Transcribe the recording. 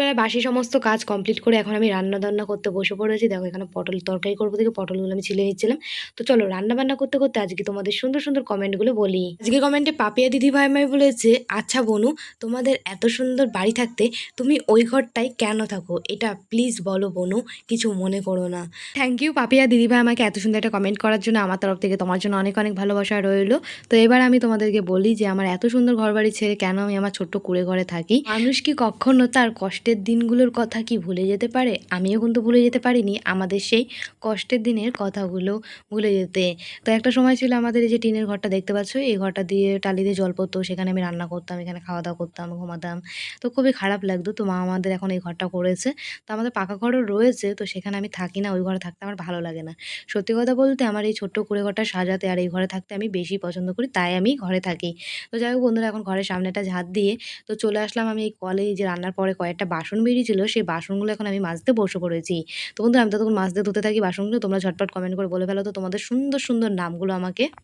সকালবেলা বাসি সমস্ত কাজ কমপ্লিট করে এখন আমি রান্না বান্না করতে বসে পড়েছি। দেখো, এখানে পটল তরকারি করব দেখে পটলগুলো আমি ছিলে নিচ্ছিলাম। তো চলো রান্না বান্না করতে করতে আজকে তোমাদের সুন্দর সুন্দর কমেন্টগুলো বলি। আজকে কমেন্টে পাপিয়া দিদি ভাই মাই বলেছে আচ্ছা বনু, তোমাদের এত সুন্দর বাড়ি থাকতে তুমি ওই ঘরটায় কেন থাকো? এটা প্লিজ বলো বনু, কিছু মনে করো না। থ্যাংক ইউ পাপিয়া দিদি ভাই আমাকে এত সুন্দর একটা কমেন্ট করার জন্য। আমার তরফ থেকে তোমার জন্য অনেক অনেক ভালোবাসা রইল। তো এবার আমি তোমাদেরকে বলি যে, আমার এত সুন্দর ঘর বাড়ি ছেড়ে কেন আমি আমার ছোট্ট কুড়ে ঘরে থাকি? মানুষ কি কখনো তার কষ্টের দিনগুলোর কথা কি ভুলে যেতে পারে? আমিও কিন্তু ভুলে যেতে পারিনি। আমাদের সেই কষ্টের দিনের কথাগুলো ভুলে যেতে। তো একটা সময় ছিল আমাদের এই যে টিনের ঘরটা দেখতে পাচ্ছ? এই ঘরটা দিয়ে টালি দিয়ে জল পড়তো। সেখানে আমি রান্না করতাম, এখানে খাওয়া দাওয়া করতাম, ঘুমাতাম। তো খুবই খারাপ লাগতো। তো মা আমাদের এখন এই ঘরটা করেছে। তো আমাদের পাকা ঘরও রয়েছে। তো সেখানে আমি থাকি না। ওই ঘরে থাকতে আমার ভালো লাগে না। সত্যি কথা বলতে আমার এই ছোট্ট কুড়ে ঘরটা সাজাতে আর এই ঘরে থাকতে আমি বেশি পছন্দ করি। তাই আমি ঘরে থাকি। তো যাই হোক বন্ধুরা, এখন ঘরের সামনেটা ঝাঁট দিয়ে তো চলে আসলাম আমি এই কলে যে রান্নার পরে কয়েকটা বাসন বেরিয়েছিল সেই বাসনগুলো এখন আমি মাজতে বসে পড়েছি। তো বন্ধুরা, আমি তখন মাঝতে ধুতে থাকি, বাসনগুলো তোমরা ঝটপট কমেন্ট করে বলে ফেলো। তো তোমাদের সুন্দর সুন্দর নামগুলো আমাকে